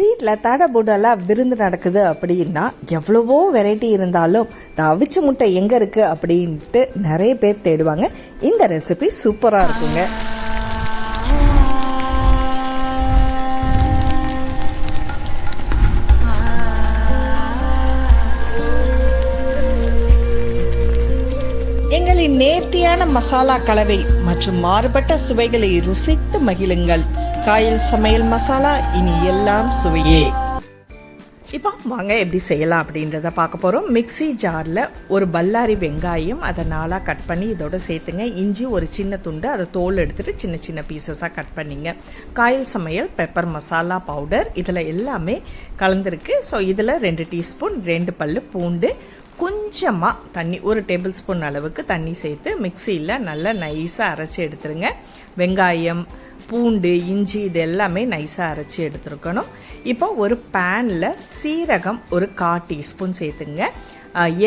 வீட்டில் தடபுடலாக விருந்து நடக்குது அப்படின்னா எவ்வளவோ வெரைட்டி இருந்தாலும் இந்த அவிச்ச முட்டை எங்கே இருக்குது அப்படின்ட்டு நிறைய பேர் தேடுவாங்க. இந்த ரெசிபி சூப்பராக இருக்குங்க. எங்களின் நேர்த்தியான மசாலா கலவை மற்றும் மாறுபட்ட சுவைகளை ருசித்து மகிழுங்கள். காயல் சமையல் மசாலா இனி எல்லாம் சுவையே. இப்போ வாங்க எப்படி செய்யலாம் அப்படின்றத பார்க்க போகிறோம் மிக்ஸி ஜாரில் ஒரு பல்லாரி வெங்காயம் அதை நாளாக கட் பண்ணி இதோட சேர்த்துங்க. இஞ்சி ஒரு சின்ன துண்டு அதை தோல் எடுத்துகிட்டு சின்ன சின்ன பீசஸாக கட் பண்ணிங்க. காயல் சமையல் பெப்பர் மசாலா பவுடர் இதில் எல்லாமே கலந்துருக்கு. ஸோ இதில் ரெண்டு டீஸ்பூன் ரெண்டு பல்லு பூண்டு கொஞ்சமாக தண்ணி ஒரு டேபிள் ஸ்பூன் அளவுக்கு தண்ணி சேர்த்து மிக்சியில் நல்லா நைஸாக அரைச்சி எடுத்துருங்க. வெங்காயம் பூண்டு இஞ்சி இது எல்லாமே நைஸாக அரைச்சி எடுத்துருக்கணும். இப்போ ஒரு பேனில் சீரகம் ஒரு கா டீஸ்பூன் சேர்த்துங்க.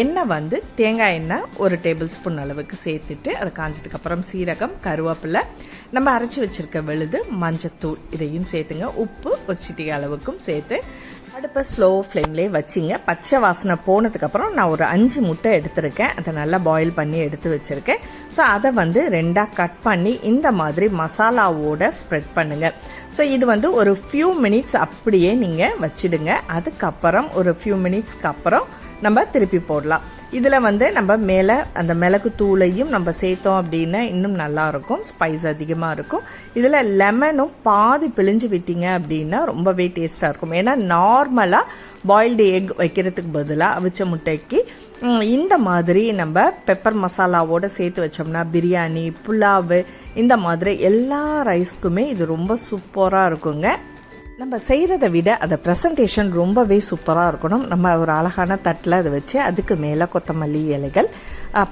எண்ணெய் வந்து தேங்காய் எண்ணெய் ஒரு டேபிள் ஸ்பூன் அளவுக்கு சேர்த்துட்டு அது காஞ்சதுக்கப்புறம் சீரகம் கருவேப்பிலை நம்ம அரைச்சி வச்சிருக்க விழுது மஞ்சத்தூள் இதையும் சேர்த்துங்க. உப்பு ஒரு சிட்டிகை அளவுக்கும் சேர்த்து அடுப்பை ஸ்லோ ஃப்ளேம்லேயே வச்சிங்க. பச்சை வாசனை போனதுக்கப்புறம் நான் ஒரு அஞ்சு முட்டை எடுத்திருக்கேன். அதை நல்லா பாயில் பண்ணி எடுத்து வச்சுருக்கேன். ஸோ அதை வந்து ரெண்டாக கட் பண்ணி இந்த மாதிரி மசாலாவோட ஸ்ப்ரெட் பண்ணுங்கள் ஸோ இது வந்து ஒரு ஃபியூ மினிட்ஸ் அப்படியே நீங்கள் வச்சிடுங்க. அதுக்கப்புறம் ஒரு ஃபியூ மினிட்ஸ்க்கு அப்புறம் நம்ம திருப்பி போடலாம். இதில் வந்து நம்ம மேலே அந்த மிளகு தூளையும் நம்ம சேர்த்தோம் அப்படின்னா இன்னும் நல்லாயிருக்கும் ஸ்பைஸ் அதிகமாக இருக்கும். இதில் லெமனும் பாதி பிழிஞ்சு விட்டீங்க அப்படின்னா ரொம்பவே டேஸ்ட்டாக இருக்கும். ஏன்னா நார்மலாக பாயில்டு எக் வைக்கிறதுக்கு பதிலாக அவிச்ச முட்டைக்கு இந்த மாதிரி நம்ம பெப்பர் மசாலாவோடு சேர்த்து வச்சோம்னா பிரியாணி புலாவு இந்த மாதிரி எல்லா ரைஸ்க்குமே இது ரொம்ப சூப்பராக இருக்குங்க. நம்ம செய்கிறத விட அதை ப்ரெசன்டேஷன் ரொம்பவே சூப்பராக இருக்கணும். நம்ம ஒரு அழகான தட்டில் அதை வச்சு அதுக்கு மேலே கொத்தமல்லி இலைகள்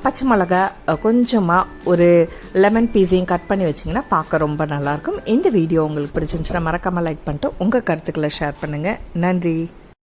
பச்சை மிளகா கொஞ்சமாக ஒரு லெமன் பீஸையும் கட் பண்ணி வச்சிங்கன்னா பார்க்க ரொம்ப நல்லாயிருக்கும் இந்த வீடியோ உங்களுக்கு பிடிச்சிருந்துச்சுன்னா மறக்காமல் லைக் பண்ணிட்டு உங்கள் கருத்துக்களை ஷேர் பண்ணுங்கள் நன்றி.